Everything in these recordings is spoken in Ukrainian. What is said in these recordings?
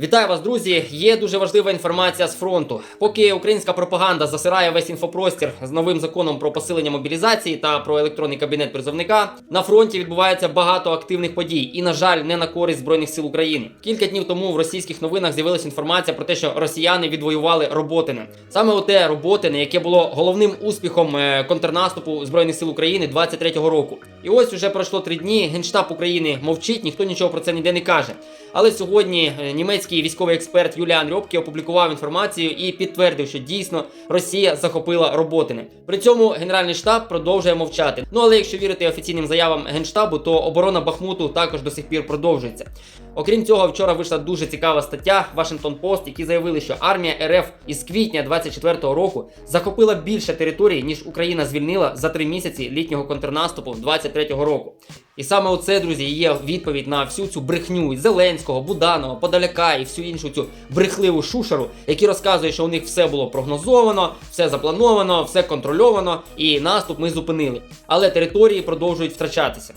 Вітаю вас, друзі! Є дуже важлива інформація з фронту. Поки українська пропаганда засирає весь інфопростір з новим законом про посилення мобілізації та про електронний кабінет призовника, на фронті відбувається багато активних подій, і, на жаль, не на користь збройних сил України. Кілька днів тому в російських новинах з'явилася інформація про те, що росіяни відвоювали Роботине. Саме оте Роботине, яке було головним успіхом е, контрнаступу збройних сил України 23-го року. І ось уже пройшло три дні. Генштаб України мовчить, ніхто нічого про це ніде не каже. Але сьогодні е, німецький військовий експерт Юліан Рьопке опублікував інформацію і підтвердив, що дійсно Росія захопила Роботине. При цьому Генеральний штаб продовжує мовчати. Ну але якщо вірити офіційним заявам Генштабу, то оборона Бахмуту також до сих пір продовжується. Окрім цього, вчора вийшла дуже цікава стаття Вашингтон Пост, які заявили, що армія РФ із квітня 24-го року захопила більше територій, ніж Україна звільнила за три місяці літнього контрнаступу 23-го року. І саме оце, друзі, є відповідь на всю цю брехню і Зеленського, Буданова, Подаляка і всю іншу цю брехливу шушеру, які розказують, що у них все було прогнозовано, все заплановано, все контрольовано, і наступ ми зупинили. Але території продовжують втрачатися.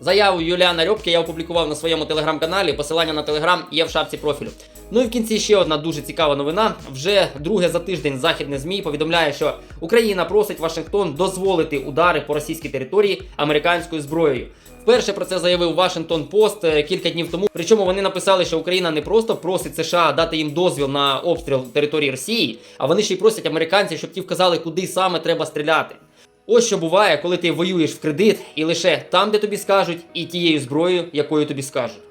Заяву Юліана Рьопке я опублікував на своєму телеграм-каналі. Посилання на телеграм є в шапці профілю. Ну і в кінці ще одна дуже цікава новина. Вже друге за тиждень західне змі повідомляє, що Україна просить Вашингтон дозволити удари по російській території американською зброєю. Вперше про це заявив Вашингтон Пост е, кілька днів тому. Причому вони написали, що Україна не просто просить США дати їм дозвіл на обстріл території Росії, а вони ще й просять американців, щоб ті вказали, куди саме треба стріляти. Ось що буває, коли ти воюєш в кредит і лише там, де тобі скажуть, і тією зброєю, якою тобі скажуть.